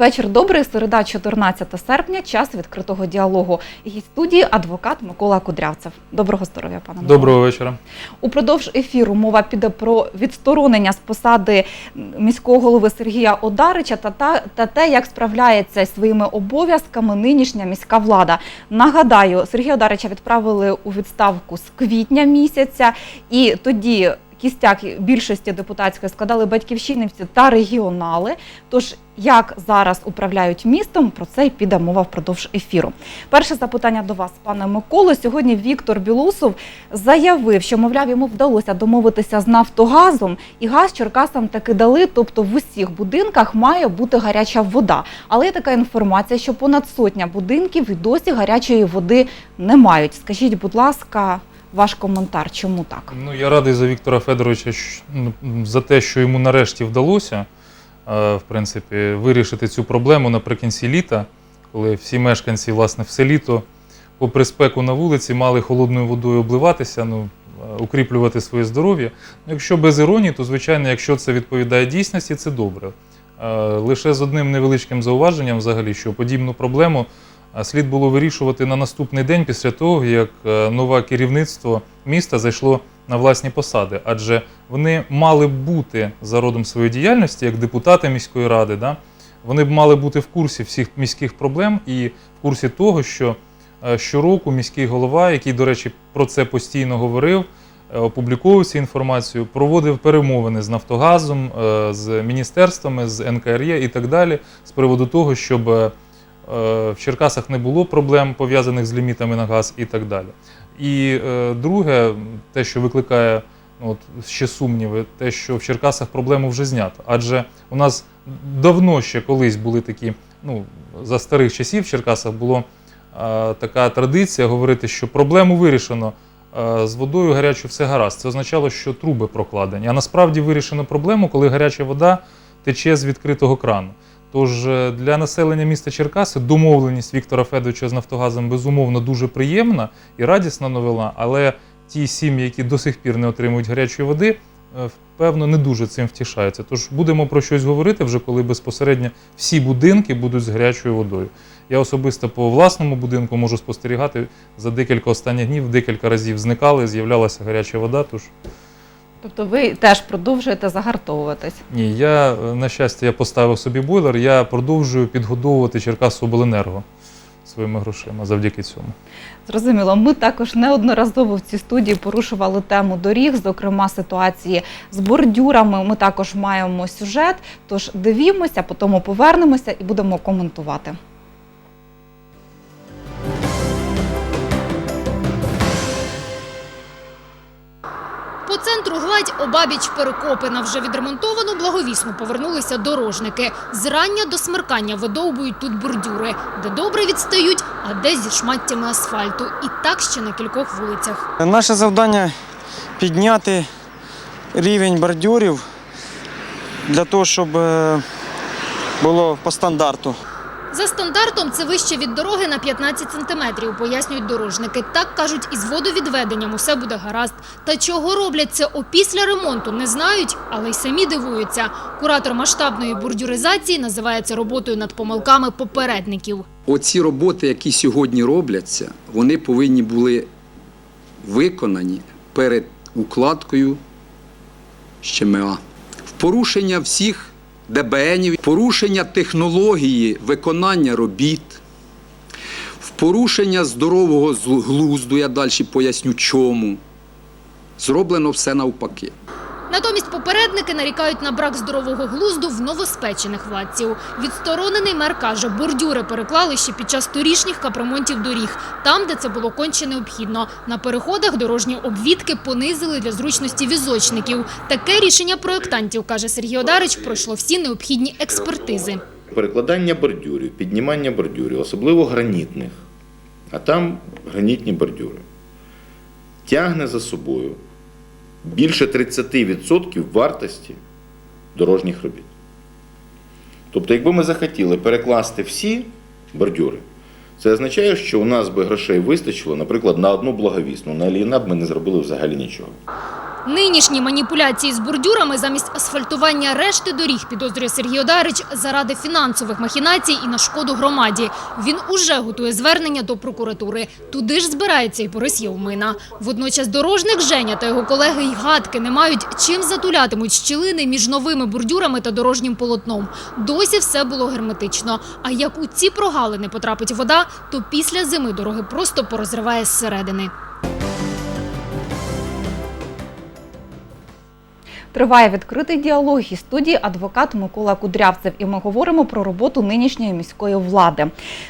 Вечір добрий, середа, 14 серпня, час відкритого діалогу. Гість студії адвокат Микола Кудрявцев. Доброго здоров'я, пане Микола. Доброго вечора. Упродовж ефіру мова піде про відсторонення з посади міського голови Сергія Одарича та, та, та те, як справляється зі своїми обов'язками нинішня міська влада. Нагадаю, Сергія Одарича відправили у відставку з квітня місяця, і тоді кістяк більшості депутатської складали батьківщинівці та регіонали. Тож як зараз управляють містом, про це й піде мова впродовж ефіру. Перше запитання до вас, пане Миколо. Сьогодні Віктор Білусов заявив, що мовляв йому вдалося домовитися з Нафтогазом, і газ Черкасам таки дали. Тобто в усіх будинках має бути гаряча вода. Але є така інформація, що понад сотня будинків і досі гарячої води не мають. Скажіть, будь ласка, ваш коментар, чому так? Ну я радий за Віктора Федоровича ну, за те, що йому нарешті вдалося е, в принципі вирішити цю проблему наприкінці літа, коли всі мешканці, власне, все літо, попри спеку на вулиці, мали холодною водою обливатися, ну е, укріплювати своє здоров'я. Якщо без іронії, то звичайно, якщо це відповідає дійсності, це добре. Е, Лише з одним невеличким зауваженням, взагалі, що подібну проблему слід було вирішувати на наступний день після того, як е, нове керівництво міста зайшло на власні посади, адже вони мали б бути за родом своєї діяльності як депутати міської ради. Да? Вони б мали бути в курсі всіх міських проблем і в курсі того, що е, щороку міський голова, який, до речі, про це постійно говорив, е, опубліковував цю інформацію, проводив перемовини з Нафтогазом, з міністерствами, з НКРЄ і так далі, з приводу того, щоб в Черкасах не було проблем пов'язаних з лімітами на газ і так далі. І е, друге, те, що викликає ну, от, ще сумніви, те, що в Черкасах проблему вже знято. Адже у нас давно ще колись були такі, ну, за старих часів в Черкасах було е, така традиція говорити, що проблему вирішено. е, З водою гарячою все гаразд. Це означало, що труби прокладені. А насправді вирішено проблему, коли гаряча вода тече з відкритого крану. Тож е, для населення міста Черкаси домовленість Віктора Федоровича з Нафтогазом безумовно дуже приємна і радісна новина, але ті сім'ї, які до сих пір не отримують гарячої води, е, певно, не дуже цим втішаються. Тож будемо про щось говорити вже, коли безпосередньо всі будинки будуть з гарячою водою. Я особисто по власному будинку можу спостерігати за декілька останніх днів, декілька разів зникали, з'являлася гаряча вода. Тож Тобто ви теж продовжуєте загартовуватись. ні, я е, на щастя я поставив собі бойлер. Я продовжую підгодовувати Черкасобленерго своїми грошима завдяки цьому. Зрозуміло, ми також неодноразово в цій студії порушували тему доріг, зокрема ситуації з бордюрами. Ми також маємо сюжет. Тож дивімося, потім повернемося і будемо коментувати. По центру гладь обабіч перекопи на вже відремонтовану благовісну повернулися дорожники. Зрання до смеркання видовбують тут бордюри, де добре відстають, а де зі шматтями асфальту. І так ще на кількох вулицях. Наше завдання підняти рівень бордюрів для того, щоб е, було по стандарту. За стандартом це вище від дороги на 15 сантиметрів, пояснюють дорожники. Так кажуть, із водовідведенням усе буде гаразд. Та чого роблять це опісля ремонту, не знають, але й самі дивуються. Куратор масштабної бордюризації називає це роботою над помилками попередників. Оці роботи, які сьогодні робляться, вони повинні були виконані перед укладкою ЩМА. В порушення всіх ДБНів, порушення технології виконання робіт, порушення здорового глузду, я далі поясню чому. Зроблено все навпаки. Натомість попередники нарікають на брак здорового глузду в новоспечених владців. Відсторонений мер каже, бордюри переклали ще під час торішніх капремонтів доріг, там, де це було конче необхідно. На переходах дорожні обвідки понизили для зручності візочників. Таке рішення проєктантів, каже Сергій Одарич, пройшло всі необхідні експертизи. Перекладання бордюрів, піднімання бордюрів, особливо гранітних, а там гранітні бордюри, тягне за собою більше 30% вартості дорожніх робіт. Тобто, якби ми захотіли перекласти всі бордюри, це означає, що у нас би грошей вистачило, наприклад, на одну благовісну, на Аліна б ми не зробили взагалі нічого. Нинішні маніпуляції з бордюрами замість асфальтування решти доріг підозрює Сергій Одарич заради фінансових махінацій і на шкоду громаді. Він уже готує звернення до прокуратури. Туди ж збирається і Борис Євмина. Водночас дорожник Женя та його колеги й гадки не мають, чим затулятимуть щілини між новими бордюрами та дорожнім полотном. Досі все було герметично. А як у ці прогалини потрапить вода, то після зими дороги просто порозриває зсередини. Триває відкритий діалог і студії адвокат Микола Кудрявцев. І ми говоримо про роботу нинішньої міської влади.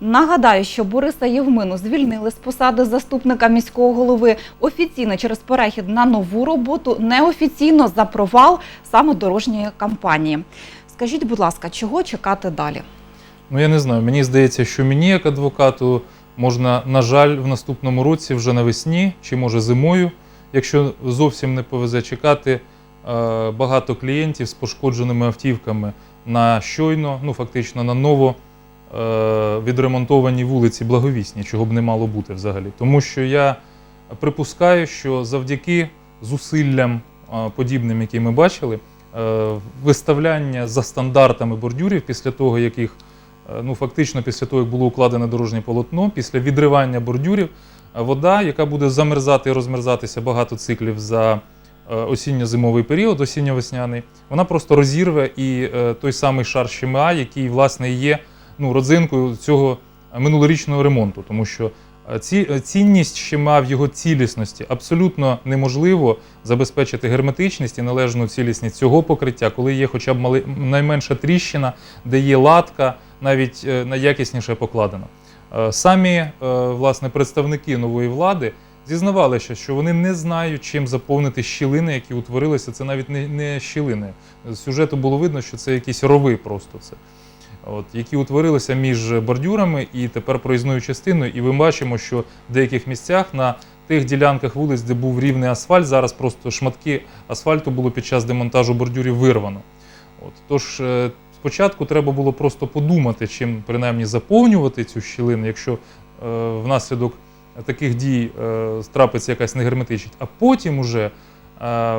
Нагадаю, що Бориса Євмину звільнили з посади заступника міського голови офіційно через перехід на нову роботу, неофіційно за провал саме дорожньої кампанії. Скажіть, будь ласка, чого чекати далі? Ну я не знаю. Мені здається, що мені, як адвокату, можна, на жаль, в наступному році, вже навесні чи може зимою, якщо зовсім не повезе чекати багато клієнтів з пошкодженими автівками на щойно, ну фактично на ново е, відремонтованій вулиці Благовісній, чого б не мало бути взагалі. Тому що я припускаю, що завдяки зусиллям е, подібним, які ми бачили, е, виставляння за стандартами бордюрів після того, як їх Е, ну фактично після того, як було укладене дорожнє полотно, після відривання бордюрів, е, вода, яка буде замерзати і розмерзатися багато циклів за е, осінньо-зимовий період, осінньо-весняний, вона просто розірве і е, той самий шар ЩМА, який власне є ну, родзинкою цього минулорічного ремонту, тому що е, ці, е, цінність ЩМА в його цілісності абсолютно неможливо забезпечити герметичність і належну цілісність цього покриття, коли є хоча б мали, найменша тріщина, де є латка, навіть е, найякісніше покладено. Е, Самі е, власне представники нової влади зізнавалися, що вони не знають, чим заповнити щілини, які утворилися. Це навіть не, не щілини. З сюжету було видно, що це якісь рови просто це. От, які утворилися між бордюрами і тепер проїзною частиною. І ми бачимо, що в деяких місцях на тих ділянках вулиць, де був рівний асфальт, зараз просто шматки асфальту було під час демонтажу бордюрів вирвано. От, тож е, спочатку треба було просто подумати, чим принаймні заповнювати цю щілину, якщо е, внаслідок таких дій е, трапиться якась негерметичність, а потім уже е,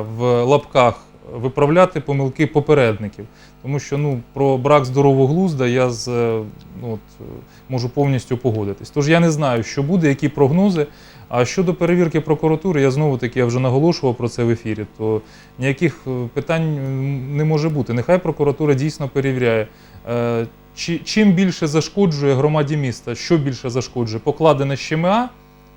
в лапках виправляти помилки попередників. Тому що ну, про брак здорового глузда я з, е, ну, от, можу повністю погодитись. Тож я не знаю, що буде, які прогнози. А щодо перевірки прокуратури, я знову таки я вже наголошував про це в ефірі, то ніяких питань не може бути. Нехай прокуратура дійсно перевіряє. Чи- Чим більше зашкоджує громаді міста, що більше зашкоджує? Покладене ЩМА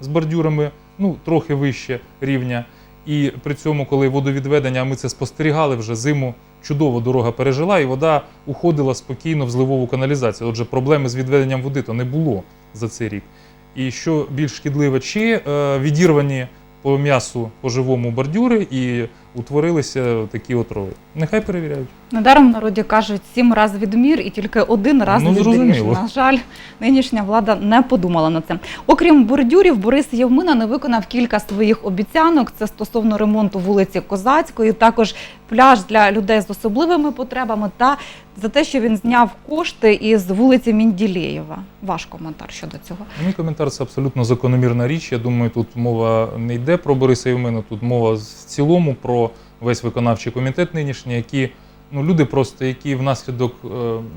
з бордюрами, ну трохи вище рівня. І при цьому, коли водовідведення, ми це спостерігали вже зиму, чудово дорога пережила, і вода уходила спокійно в зливову каналізацію. Отже, проблеми з відведенням води то не було за цей рік. І що більш шкідливе, чи е, відірвані по м'ясу по живому бордюри і утворилися такі отрови. Нехай перевіряють. Недаром в народі кажуть сім раз відмір і тільки один раз Ну, зрозуміло. На жаль, нинішня влада не подумала над цим. Окрім бордюрів, Борис Євмина не виконав кілька своїх обіцянок. Це стосовно ремонту вулиці Козацької, також пляж для людей з особливими потребами та за те, що він зняв кошти із вулиці Мінділеєва. Ваш коментар щодо цього. Мій коментар це абсолютно закономірна річ. Я думаю, тут мова не йде про Бориса Євмена, тут мова в цілому про весь виконавчий комітет нинішній, які ну, люди просто, які внаслідок, е,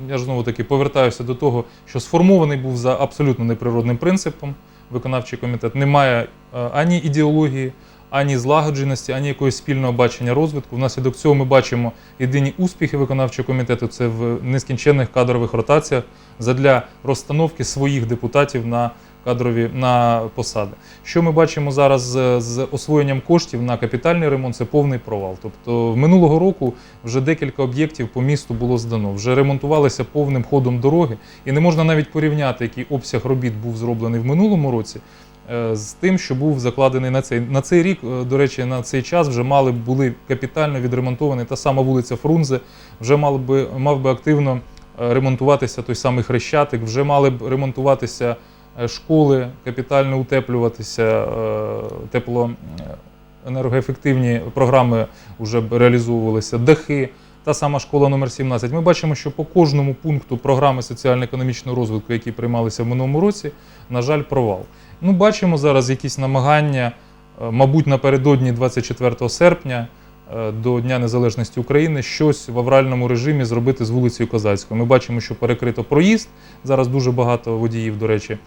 я ж знову таки повертаюся до того, що сформований був за абсолютно неприродним принципом виконавчий комітет, немає е, ані ідеології, ані злагодженості, ані якогось спільного бачення розвитку. Внаслідок цього ми бачимо єдині успіхи виконавчого комітету це в нескінченних кадрових ротаціях задля розстановки своїх депутатів на кадрові на посади. Що ми бачимо зараз з, освоєнням коштів на капітальний ремонт? Це повний провал. Тобто минулого року вже декілька об'єктів по місту було здано, вже ремонтувалися повним ходом дороги, і не можна навіть порівняти, який обсяг робіт був зроблений в минулому році. е, З тим, що був закладений на цей на цей рік, е, до речі, на цей час вже мали б були капітально відремонтовані та сама вулиця Фрунзе, вже мав би мав би активно е, ремонтуватися той самий Хрещатик, вже мали б ремонтуватися школи, капітально утеплюватися, е, тепло е, енергоефективні програми вже реалізовувалися, дахи. Та сама школа номер 17. Ми бачимо, що по кожному пункту програми соціально-економічного розвитку, які приймалися в минулому році, на жаль, провал. Ну, бачимо зараз якісь намагання е, мабуть, напередодні 24 серпня е, до Дня Незалежності України щось в авральному режимі зробити з вулицею Козацькою. Ми бачимо, що перекрито проїзд. Зараз дуже багато водіїв, до речі,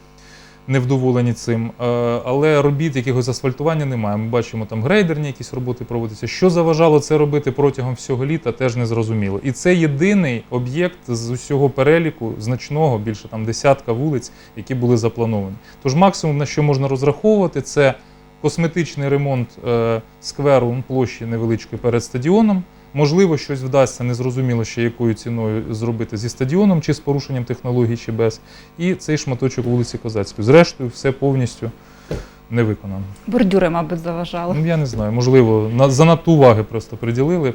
невдоволені цим. Е, Але робіт якогось асфальтування немає. Ми бачимо там грейдерні якісь роботи проводяться. Що заважало це робити протягом всього літа, теж не зрозуміло. І це єдиний об'єкт з усього переліку значного, більше там десятка вулиць, які були заплановані. Тож максимум, на що можна розраховувати, це косметичний ремонт е, скверу площі невеличкої перед стадіоном. Можливо, щось вдасться незрозуміло ще якою ціною зробити зі стадіоном, чи з порушенням технологій, чи без. І цей шматочок вулиці Козацької. Зрештою, все повністю не виконано. Бордюри, мабуть, заважали. Ну, я не знаю, можливо, на, занадто уваги просто приділили.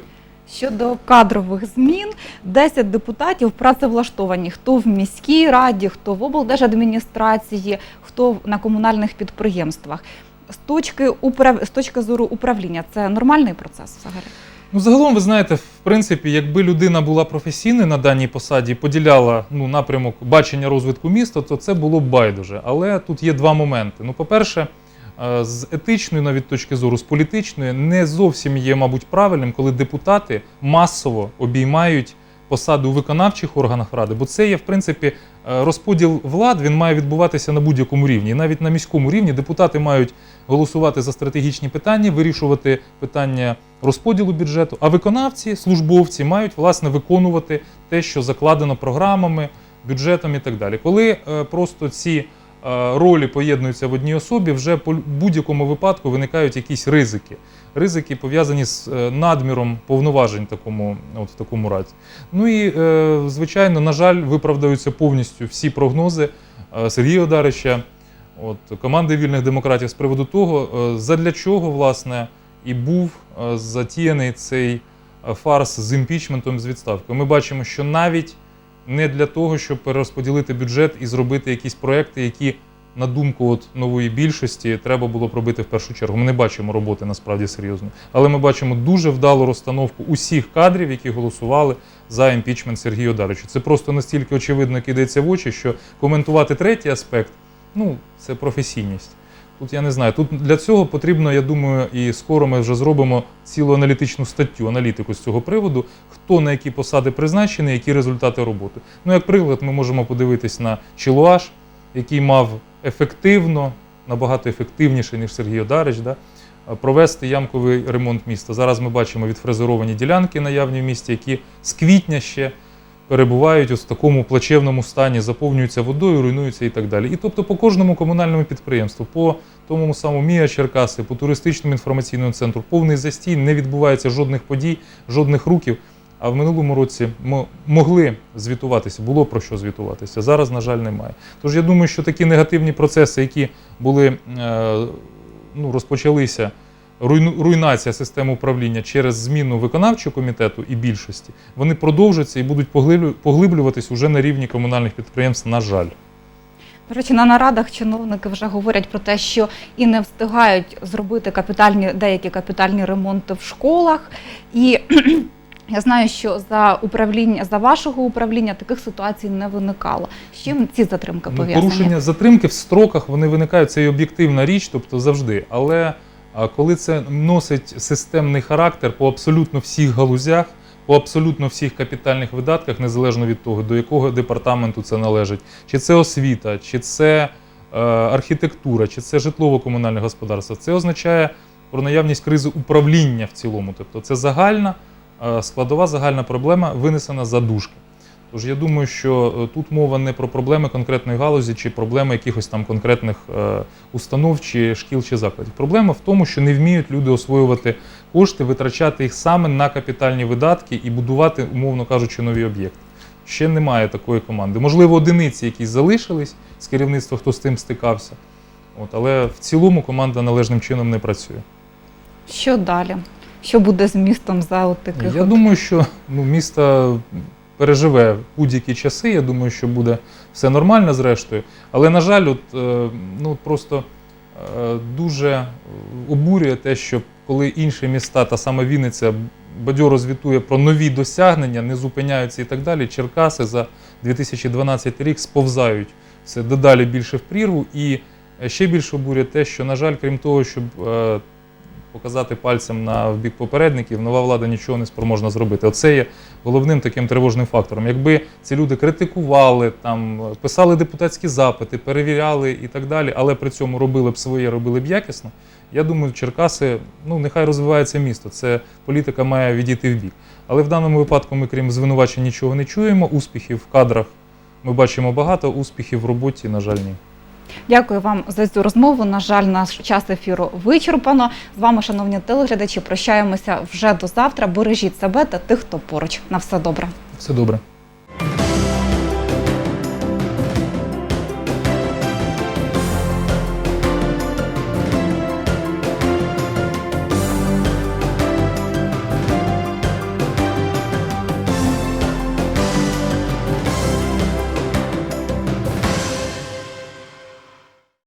Щодо кадрових змін, 10 депутатів працевлаштовані. Хто в міській раді, хто в облдержадміністрації, хто на комунальних підприємствах. З точки, управ... з точки зору управління, це нормальний процес взагалі? Ну, загалом, ви знаєте, в принципі, якби людина була професійною на даній посаді поділяла ну, напрямок бачення розвитку міста, то це було б байдуже. Але тут є два моменти. Ну, по-перше, е, з етичної, навіть точки зору, з політичної, не зовсім є, мабуть, правильним, коли депутати масово обіймають посади у виконавчих органах ради, бо це є, в принципі, е, розподіл влад, він має відбуватися на будь-якому рівні. І навіть на міському рівні депутати мають голосувати за стратегічні питання, вирішувати питання розподілу бюджету, а виконавці, службовці мають власне виконувати те, що закладено програмами, бюджетом і так далі. Коли е, просто ці ролі поєднуються в одній особі, вже по будь-якому випадку виникають якісь ризики. Ризики пов'язані з е, надміром повноважень такому, от в такому разі. Ну і е, звичайно, на жаль, виправдаються повністю всі прогнози е, Сергія Одарича, от команди вільних демократів з приводу того, е, задля чого власне і був е, затіяний цей е, фарс з імпічментом з відставкою. Ми бачимо, що навіть не для того, щоб перерозподілити бюджет і зробити якісь проекти, які, на думку от нової більшості, треба було б робити в першу чергу. Ми не бачимо роботи насправді серйозно. Але ми бачимо дуже вдалу розстановку усіх кадрів, які голосували за імпічмент Сергія Одарича. Це просто настільки очевидно кидається в очі, що коментувати третій аспект ну, це професійність. Тут я не знаю. Тут для цього потрібно, я думаю, і скоро ми вже зробимо цілу аналітичну статтю, аналітику з цього приводу, хто на які посади призначений, які результати роботи. Ну, як приклад, ми можемо подивитись на Чилуаш, який мав ефективно, набагато ефективніше, ніж Сергій Одарич, да, провести ямковий ремонт міста. Зараз ми бачимо відфрезеровані ділянки наявні в місті, які з квітня ще перебувають ось в такому плачевному стані, заповнюються водою, руйнуються і так далі. І тобто по кожному комунальному підприємству, по тому самому Мія Черкаси, по туристичному інформаційному центру, повний застій, не відбувається жодних подій, жодних руків. А в минулому році ми могли звітуватися, було про що звітуватися. Зараз, на жаль, немає. Тож я думаю, що такі негативні процеси, які були е, ну, розпочалися, руйнація системи управління через зміну виконавчого комітету і більшості, вони продовжаться і будуть поглиблю- поглиблюватись уже на рівні комунальних підприємств, на жаль. До речі, на нарадах чиновники вже говорять про те, що і не встигають зробити капітальні деякі капітальні ремонти в школах. І я знаю, що за управління за вашого управління таких ситуацій не виникало. З чим ці затримки Ну, пов'язані? порушення затримки в строках вони виникають, це і об'єктивна річ, тобто завжди. Але коли це носить системний характер по абсолютно всіх галузях, по абсолютно всіх капітальних видатках, незалежно від того, до якого департаменту це належить, чи це освіта, чи це е, архітектура, чи це житлово-комунальне господарство, це означає про наявність кризи управління в цілому. Тобто це загальна е, складова загальна проблема, винесена за дужки. Тож я думаю, що е, тут мова не про проблеми конкретної галузі чи проблеми якихось там конкретних е, установ чи шкіл чи закладів. Проблема в тому, що не вміють люди освоювати кошти, витрачати їх саме на капітальні видатки і будувати, умовно кажучи, нові об'єкти. Ще немає такої команди. Можливо, одиниці якісь залишились з керівництва, хто з тим стикався. От, але в цілому команда належним чином не працює. Що далі? Що буде з містом за от таких? Я от- думаю, що ну, місто переживе будь-які часи. Я думаю, що буде все нормально зрештою. Але, на жаль, от, е, ну, просто е, дуже обурює те, що коли інші міста, та сама Вінниця, бадьоро звітує про нові досягнення, не зупиняються і так далі, Черкаси за 2012 рік сповзають все дедалі більше в прірву. І Е, Ще більше обурює те, що, на жаль, крім того, щоб показати пальцем на в бік попередників, нова влада нічого не спроможна зробити. Оце є головним таким тривожним фактором. Якби ці люди критикували, там, писали депутатські запити, перевіряли і так далі, але при цьому робили б своє, робили б якісно, я думаю, Черкаси, ну нехай розвивається місто. Це політика має відійти в бік. Але в даному випадку ми, крім звинувачень, нічого не чуємо. Успіхів в кадрах ми бачимо багато, успіхів в роботі, на жаль, ні. Дякую вам за цю розмову. На жаль, наш час ефіру вичерпано. З вами, шановні телеглядачі, прощаємося вже до завтра. Бережіть себе та тих, хто поруч. На все добре. Все добре.